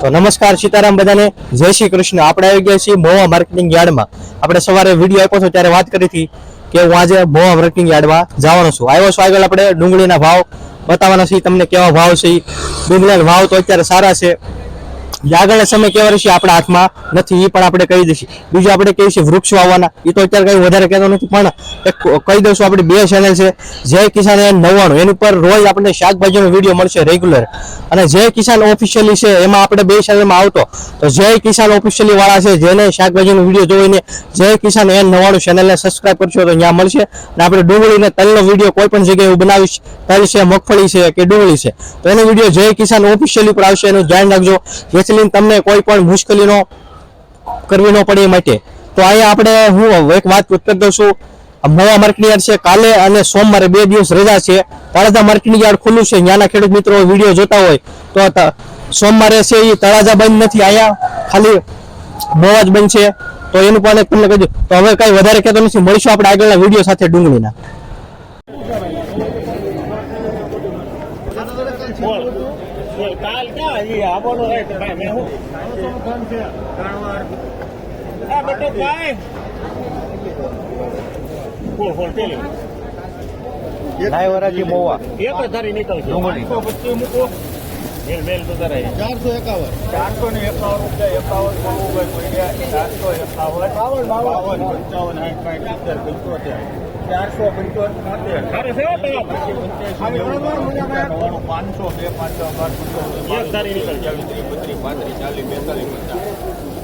તો નમસ્કાર સીતારામ બધાને. જય શ્રી કૃષ્ણ. આપણે આવી ગયા છીએ મોવા માર્કેટિંગ યાર્ડમાં. આપણે સવારે વીડિયો આપ્યો હતો ત્યારે વાત કરી હતી કે હું આજે મોવા માર્કેટિંગ યાર્ડમાં જવાનો છું. આવ્યો છું આગળ આપણે ડુંગળીના ભાવ બતાવવાના છીએ. તમને કેવા ભાવ છે. ડુંગળીના ભાવ તો અત્યારે સારા છે. જે આગળના સમય કેવા રહેશે આપણા હાથમાં નથી, એ પણ આપણે કહી દઈશું. બીજું આપણે કહીએ છીએ વૃક્ષ વાવવાના. એ તો અત્યારે કઈ વધારે કહેતો નથી, પણ એક કહી દઉં છું, આપણી બે ચેનલ છે, જય કિસાન એન નવ્વાણું. એની ઉપર રોજ આપણને શાકભાજીનો વીડિયો મળશે રેગ્યુલર અને જય કિસાન ઓફિશિયલી છે, એમાં આપણે બે ચેનલમાં આવતો. તો જય કિસાન ઓફિશિયલી વાળા છે, જેને શાકભાજીનો વીડિયો જોઈને જય કિસાન એન નવ્વાણું ચેનલને સબસ્ક્રાઈબ કરશો તો ત્યાં મળશે. અને આપણે ડુંગળીને તલનો વીડિયો કોઈ પણ જગ્યાએ હું બનાવીશ, તલ છે, મગફળી છે કે ડુંગળી છે, તો એનો વીડિયો જય કિસાન ઓફિશિયલી પર આવશે, એનું ધ્યાન રાખજો. જેથી લઈને તમને કોઈ પણ મુશ્કેલીનો કરવી ન પડે એ માટે. તો અહીંયા આપણે હું એક વાત કરી દઉં છું. નવા માર્કેટ યાર્ડ છે, કાલે અને સોમવારે બે દિવસ રજા છે. તળાજા માર્કેટ યાર્ડ ખુલ્લું છે. ત્યાંના ખેડૂત મિત્રો વીડિયો જોતા હોય તો સોમવારે છે એ તળાજા બંધ નથી, અહીંયા ખાલી મોવા જ બંધ છે. તો એનું પણ તમને કહી તો હવે કઈ વધારે કહેતો નથી. મળીશું આપણે આગળના વીડિયો સાથે ડુંગળીના બોલ બોલ કાલ ક્યાં હજી આવવાનો રહે તો ભાઈ મેં હું આ બેટો ભાઈ. બોલ બોલ પેલી લાયવરાજી મોવા. એક ધારી નીકળશે ડુંગળી. પાંચસો પચીસ મૂકો. મેલ મેલ તો ચારસો એકાવન. ચારસો ને એકાવન રૂપિયા એકાવન હોય ચારસો એકાવન. બાવન બાવન. પંચાવન સાઠ પાંચ સિત્તેર પંચોતેર. ચારસો પંચોતેર પાંચસો બે પાંચસો બાર બત્રીસ પાંત્રીસ ચાલીસ બેતાલીસ પચાસ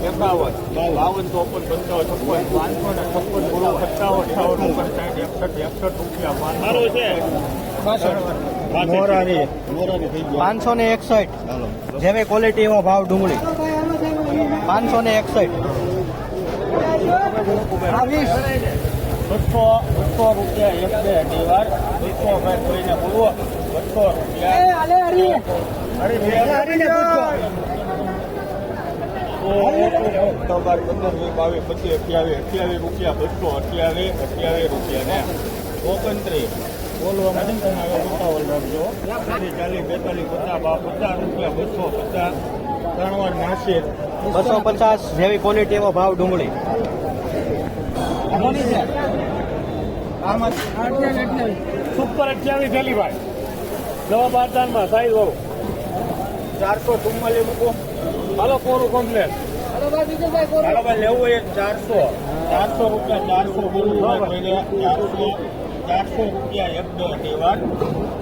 એકાવન બાવન. ચોપન પંચાવન છપ્પન પાંચસો ને છપ્પન બોલો સત્તાવન અઠાવન ઓગણસાઠ એકસઠ એકસઠ રૂપિયા ગયો. પાંચસો ને એકસઠ. જેવી ક્વોલિટી એવો ભાવ ડુંગળી. પાંચસો ને એકસઠ. બસો બસો રૂપિયા એક બે અઢી વાર બસો ભાઈ કોઈને બોલવો બસો રૂપિયા. અરે બાર પંદર વીસ બાવીસ પચીસ અઠ્યાવીસ અઠ્યાવીસ રૂપિયા બસો અઠ્યાવીસ અઠ્યાવીસ રૂપિયા ને. ઓગણત્રીસ. બોલવામાં છે તમે ઉતાવળ રાખજો. ચાલીસ ચાલીસ બેતાલીસ પચાસ પચાસ રૂપિયા બસો પચાસ ત્રણ વાર બસો પચાસ જેવી ક્વોલિટી એવો ભાવ ડુંગળી. સુપર અઠ્યાવીસ થેલી ભાઈ. નવા બારદાનમાં સાઈઝ વાળું ચારસો ચુમ્માલીસ મૂકો. હાલો કોરું કોમ્પ્લેટ હાલો ભાઈ લેવું હોય ચારસો. ચારસો રૂપિયા ચારસો ચારસો ચારસો રૂપિયા એક દો અઢી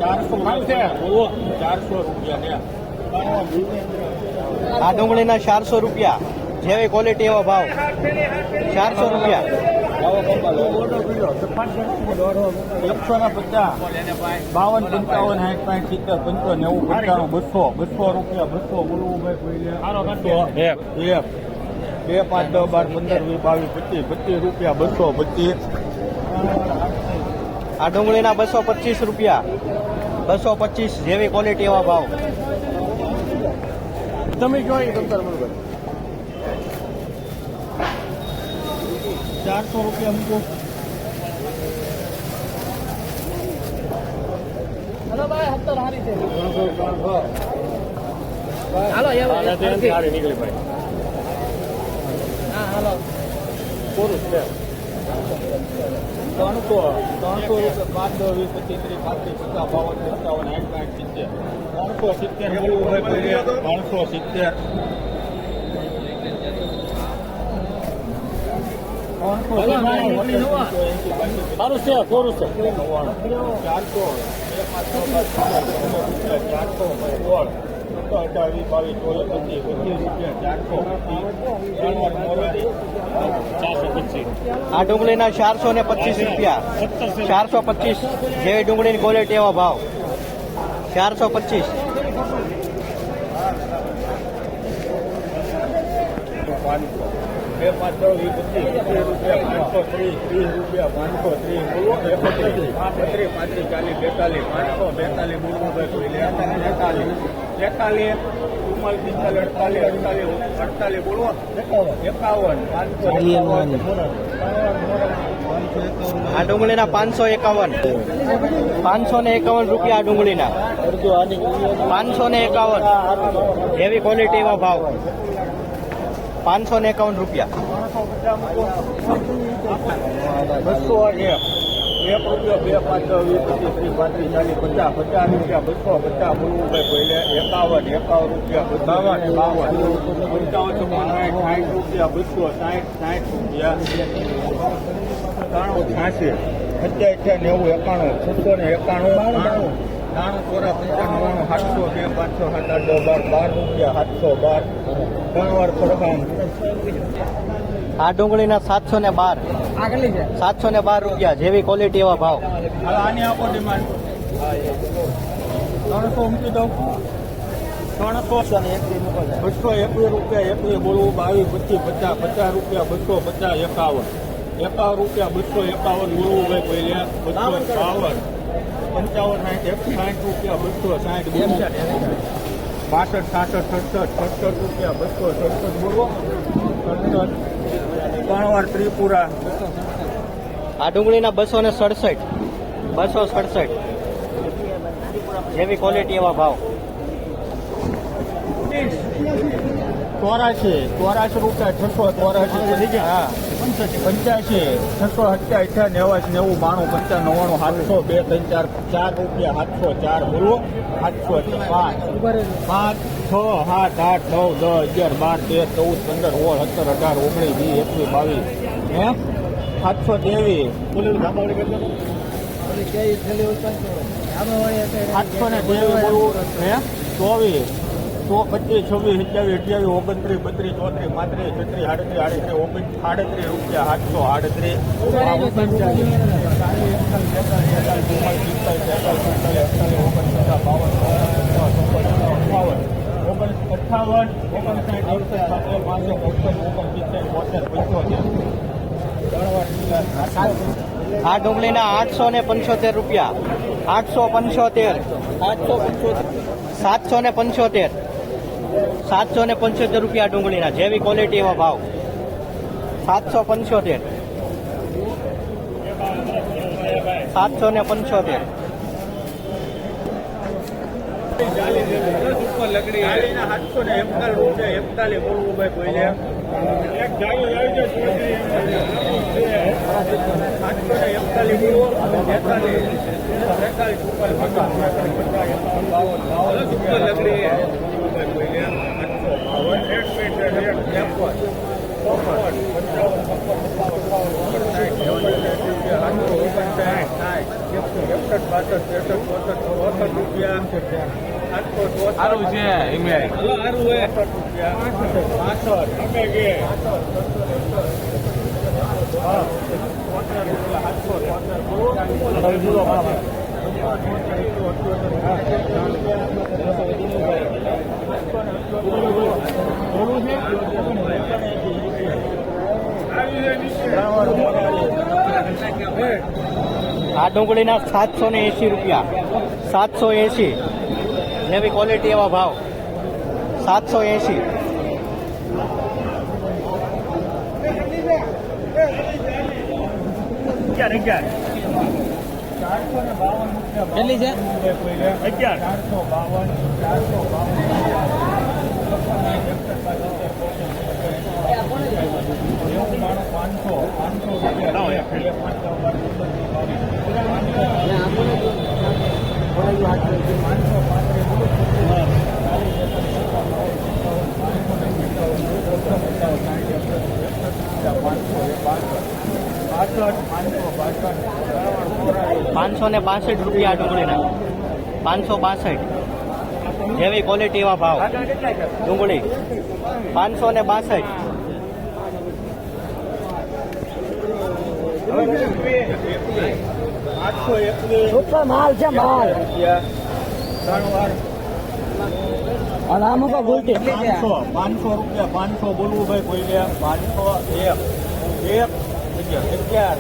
ચારસો બોલો. ચારસો રૂપિયા ને આ ડુંગળીના ચારસો રૂપિયા. જેવી ક્વોલિટી એવો ભાવ. ચારસો રૂપિયા. એકસો ને પચાસ બાવન પંચાવન સાઠ પાંચ સિત્તેર પંચો નેવું પંચાણું બસો બસો રૂપિયા બસો બોલવું એક એક બે પાંચ દસ બાર પંદર વીસ બાવીસ પચીસ પચીસ રૂપિયા બસો પચીસ આ ડુંગળીના બસો પચીસ રૂપિયા. બસો પચીસ જેવી ક્વોલિટી એવા ભાવ. તમે જોઈ ચારસો રૂપિયા મૂકો. નીકળી ભાઈ. પૂરું છે. ત્રણસો ત્રણસો રૂપિયા પાંચ દસ વીસ પચીસ ત્રીસ પાંત્રીસ પચાસ બાવન પંચાવન સાઠ પાંચ સિત્તેર. ત્રણસો સિત્તેર ત્રણસો સિત્તેર. સારું છે કોરું છે ચારસો ચારસો રૂપિયા ચારસો આ ડુંગળીના ચારસો ને પચીસ રૂપિયા. ચારસો પચીસ જેવી ડુંગળીની ક્વોલિટી એવો ભાવ. ચારસો પચીસ પાંચસો. બે પાંચ દસ વીસ પચીસ રૂપિયા પાંચસો ત્રીસ ત્રીસ રૂપિયા પાંચસો ત્રીસ એકત્રીસ પાંત્રીસ પાંત્રીસ ચાલીસ બેતાલીસ પાંચસો બેતાલીસ બોલવું ભાઈ તેતાલીસ તેતાલીસ ચુમ્માલીસ પિસ્તાલીસ અડતાલીસ અડતાલીસ અડતાલીસ બોલવો એકાવન પાંચસો આ ડુંગળીના પાંચસો એકાવન. પાંચસો ને એકાવન રૂપિયા આ ડુંગળીના. પાંચસો ને એકાવન. એવી ક્વોલિટીમાં ભાવ. પાંચસો ને એકાવન રૂપિયા. બસો એક. રૂપિયો બે પાંચ વીસ પચીસ ત્રીસ પાંત્રીસ ચાલીસ પચાસ પચાસ રૂપિયા, બસો, પચાસ મુન્નુભાઈ ભાઈ પહેલે એકાવન એકાવન રૂપિયા બાવન બાવન. પંચાવન સાઠ સાઠ રૂપિયા, બસો સાઠ સાઠ રૂપિયા. ત્રાણું છ્યાસી સત્યા અઠ્યા નેવું, એકાણું, છસો ને એકાણું, બાણું. ત્રાણું ચોરા પંચાણું સાતસો, બે પાંચસો સાત આઠ બાર બાર રૂપિયા સાતસો બાર. ત્રણ વાર આ ડુંગળીના સાતસો ને બાર. સાતસો ને બાર રૂપિયા જેવી ક્વોલિટી એવા ભાવ. આની આપો ડિમાન્ડ ત્રણસો મૂકી દઉં. ત્રણસો બસો એકવીસ રૂપિયા એકવીસ બોલવું બાવીસ પચીસ પચાસ પચાસ રૂપિયા બસો પચાસ એકાવન. એકાવન રૂપિયા બસો એકાવન બોલવું ભાઈ પહેલા બસો બાવન. પંચાવન સાઠ એક સાઠ રૂપિયા બસો સાઠ બાસઠ સાસઠ સડસઠ સડસઠ રૂપિયા બસો સડસઠ બોલો. સડસઠ. ત્રણ ત્રિપુરા. આ ડુંગળીના બસો ને સડસઠ. બસો સડસઠ. જેવી ક્વોલિટી એવા ભાવ. ચોરાશી ચોરાશી રૂપિયા છસો ચોરાશી. હા. પંચ્યાસી છસો સત્યા અઠ્યા નેવાસી નેવું બાણું પંચા નવ્વાણું સાતસો બે ત્રણ ચાર ચાર રૂપિયા સાતસો ચાર બોલો. સાતસો પાંચ પાંચ છ સાત આઠ નવ દસ અગિયાર બાર તેર ચૌદ પંદર સોળ સત્તર અઢાર ઓગણીસ વીસ એકવીસ બાવીસ. હે? સાતસો ત્રેવીસ. સાતસો ને ત્રેવીસ ચોવીસ. સો પચીસ છવ્વીસ સત્યાવીસ અઠ્યાવીસ ઓગણત્રીસ બત્રીસ ચોત્રીસ પાંત્રીસ છત્રીસ આડત્રીસ આડત્રીસ ઓગણ આડત્રીસ રૂપિયા સાતસો આડત્રીસ. અઠાવન ઓગણસાઠ અડસઠ સાતસો પાંસઠ અડસઠ ઓગણસિત્તેર બોતેર પંચોતેર આ ડુંગળીના આઠસો ને પંચોતેર રૂપિયા. આઠસો પંચોતેર. સાતસો ને પંચોતેર. સાતસો ને પંચોતેર રૂપિયા ડુંગળીના જેવી ક્વોલિટી એવા ભાવ. સાતસો પંચોતેર. સાતસો ને પંચોતેર. એકતાલીસ રૂપિયા એકતાલીસ બોલવું ભાઈ કોઈને સાતસો ને એકતાલીસ બોલવો બેતાલીસ બેતાલીસ ઉપર બાવન બાવન ઉપર લકડી સારું છે. ઈમેલ આ ડુંગળીના સાતસો ને એંશી રૂપિયા. સાતસો એંશી. નવી ક્વોલિટી એવા ભાવ. સાતસો એંશી. અગિયાર અગિયાર. ચારસો બાવન કેટલી છે? અગિયાર. ચારસો બાવન ચારસો બાવન. પાંચસો ને બાસઠ રૂપિયા ડુંગળીના. પાંચસો બાસઠ જેવી એવા ભાવ. ડુંગળી. પાંચસો ને બાસઠ એકવીસ માલ છે, માલ. અને આમાં કો ગુલટી પાંચસો પાંચસો રૂપિયા, પાંચસો બોલવું ભાઈ કોઈ પાંચસો એક એક, અગિયાર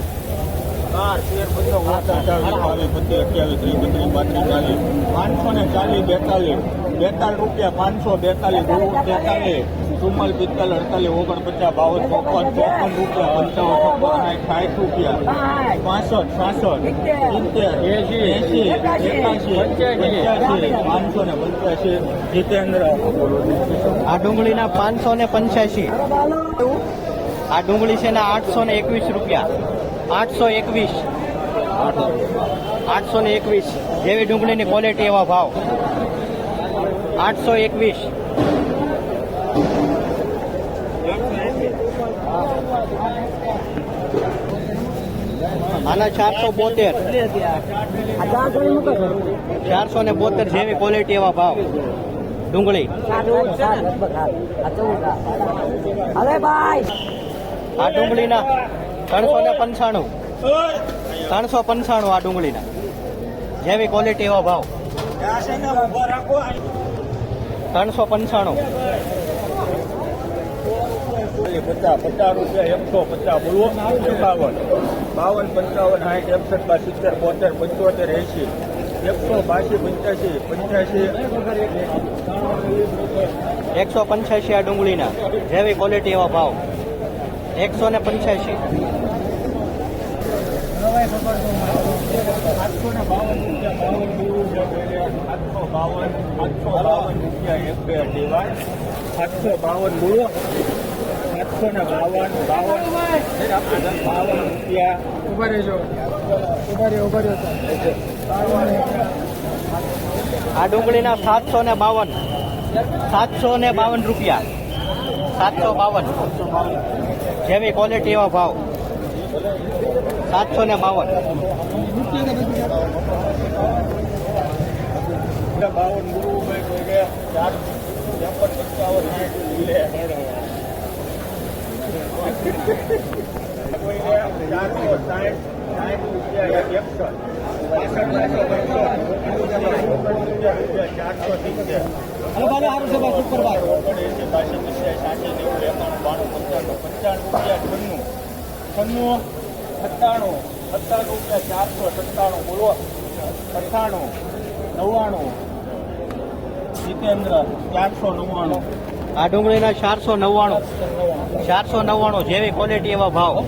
બાર, તેર, પંદર અઠાવીસ પચીસ, અઠ્યાવીસ, ત્રીસ બત્રીસ પાંત્રીસ, ચાલીસ. પાંચસો ને ચાલીસ, બેતાલીસ. બેતાલીસ રૂપિયા, પાંચસો બેતાલીસ બોલવું બેતાલીસ. ચુમ્માલ પિત્તલ અડતાલીસ, ઓગણપચાસ, બાવન, ચોપન ચોપન રૂપિયા, પંચાવન, છપ્પન સાઠ રૂપિયા. પાસઠ, સાસઠ, સિત્તેર એસી એસી એકાસી પંચ્યાસી, પાંચસો ને પંચ્યાસી, જીતેન્દ્ર. આ ડુંગળીના પાંચસો ને પંચ્યાસી. આ ડુંગળી છે ને આઠસો ને એકવીસ રૂપિયા. આઠસો એકવીસ. આઠસો ને એકવીસ. જેવી ડુંગળીની ક્વોલિટી એવા ભાવ. આઠસો એકવીસ. આના ચારસો બોતેર. ચારસો ની બોતેર જેવી ક્વોલિટી એવા ભાવ. ડુંગળી. અરે ભાઈ! આ ડુંગળીના ત્રણસો ને પંચાણું. ત્રણસો પંચાણું આ ડુંગળીના. જેવી ક્વોલિટી એવા ભાવ. ત્રણસો પંચાણું. પચાસ પચાસ રૂપિયા એકસો પચાસ બોલવો. બાવન બાવન પંચાવન સાઠ એકસઠ બાર સિત્તેર બોતેર પંચોતેર એંશી. એકસો બાસી પંચ્યાસી પંચ્યાસી. એકસો પંચ્યાસી આ ડુંગળીના. જેવી ક્વોલિટી એવા ભાવ. એકસો ને પંચ્યાસી. સાતસો ને બાવન રૂપિયા બાવન સાતસો બાવન રૂપિયા એક બે સાતસો બાવન બોલો સાતસો ને બાવન બાવન બાવન રૂપિયા ઊભા રહેજો ઊભા રહ્યો ઊભા રહ્યો આ ડુંગળીના સાતસો ને બાવન સાતસો ને બાવન રૂપિયા સાતસો બાવન જેવી ક્વોલિટી એવા ભાવ સાતસો ને બાવન બાવન ગયા ચાર પંચાવન ચારસો સાઠ સાઠ રૂપિયા એકસો ચારસો સિત્તેર એસી બાસી રૂપિયા સાઠી નેવું એકાણું બાણું પંચાણું પંચાણું રૂપિયા છન્નું છન્નું સત્તાણું સત્તાણું રૂપિયા ચારસો સત્તાણું બોલો અઠ્ઠાણું નવ્વાણું જીતેન્દ્ર ચારસો નવ્વાણું આ ડુંગળીના ચારસો નવ્વાણું. ચારસો નવ્વાણું જેવી ક્વોલિટી એવા ભાવ.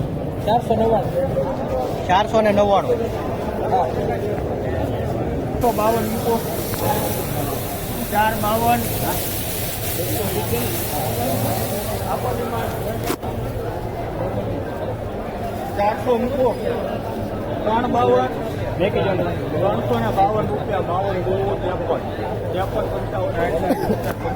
ચારસો નવ્વાણું. ચારસો ને નવ્વાણું. એકસો બાવન મૂકો ચાર બાવન. ચારસો મૂકો ત્રણ બાવન. ત્રણસો ને બાવન રૂપિયા બાવન ગોળવો ત્રેપન. ત્રેપન પંચાવન.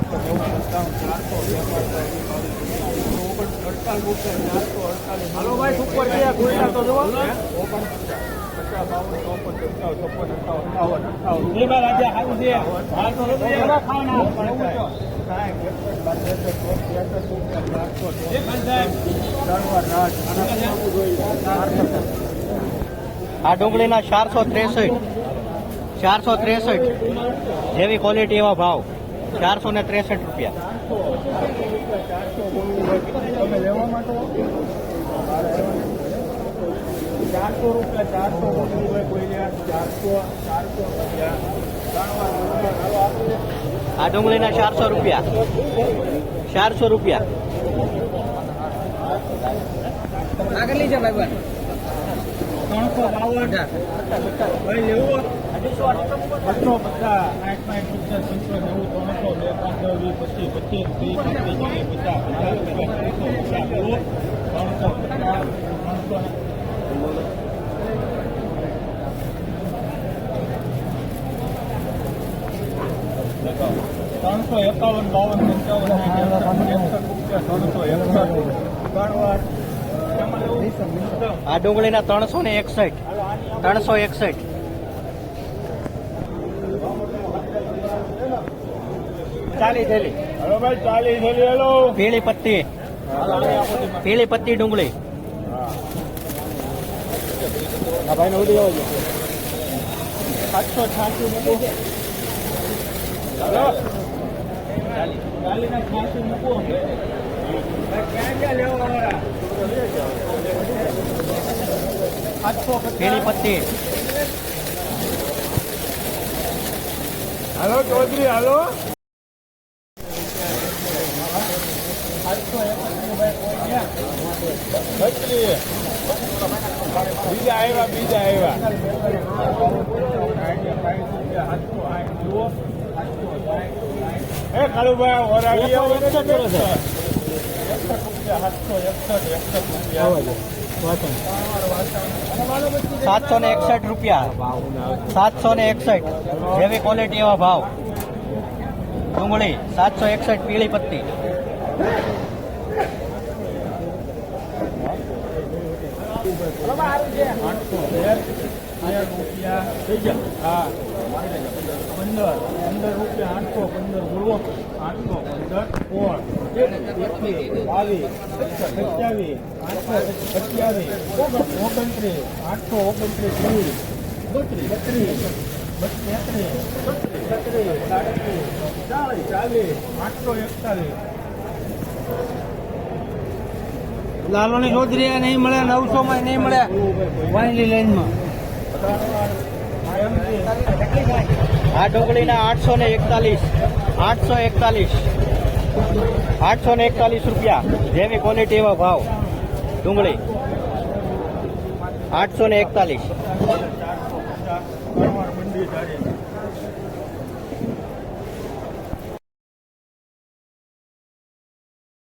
આ ડુંગળીના ચારસો ત્રેસઠ. ચારસો ત્રેસઠ. જેવી ક્વોલિટી એવા ભાવ. ચારસો ને ત્રેસઠ રૂપિયા. ચારસો રૂપિયા ચારસો ચારસો ચારસો. આ ડુંગળીના ચારસો રૂપિયા. ચારસો રૂપિયા. આગળ લઈ જાઓ ભાઈ ત્રણસો બાવન. ભાઈ, લેવું બસો પચાસ આઠ પાંચ પચાસ પંચો નેવું ત્રણસો બે પાંચ દસ વીસ પચીસ પચીસ ત્રીસ પચીસ ચાલીસ પચાસ પચાસ પચાસ ત્રણસો પચાસ ત્રણસો પચાસ ત્રણસો ત્રણસો એકાવન બાવન પંચાવન રૂપિયા ત્રણસો એકસઠ આ ડુંગળીના ત્રણસો ને એકસઠ. ત્રણસો એકસઠ. ચાલી થેલી હલો ભાઈ ચાલી થેલી હેલો પીળી પત્તી પીળી પત્તી ડુંગળી આ ભાઈ ને ઉડી આવજો સાતસો છ્યાસી મૂકો હલો ચાલી ના છ્યાસી મૂકો ક્યાં ક્યાં લેવા વાળા સાતસો પીળી પત્તી હાલો ચૌધરી હાલો બત્રીસ બીજા આવ્યા બીજા આવ્યા એ કાળુભાઈ એકસઠ એકસઠ રૂપિયા સાતસો ને એકસઠ રૂપિયા. સાતસો ને એકસઠ. જેવી ક્વોલિટી એવા ભાવ. ડુંગળી, સાતસો એકસઠ પીળી પત્તી હા પંદર પંદર રૂપિયા આઠસો પંદર બોલો આઠસો પંદર સોળ એકવીસ બાવીસ સત્યાવીસ આઠસો સત્યાવીસ ઓગણત્રીસ આઠસો ઓગણત્રીસ ત્રીસ બત્રીસ બત્રીસ સાડત્રીસ ચાલીસ ચાલીસ આઠસો એકતાલીસ લાલોની ચૌધરી નહીં મળે નવસો માં નહીં મળે, વાયલી લાઈનમાં આ ડુંગળીના આઠસો ને એકતાલીસ, આઠસો એકતાલીસ, આઠસો ને એકતાલીસ રૂપિયા જેવી ક્વોલિટી એવા ભાવ, ડુંગળી. આઠસો ને એકતાલીસ.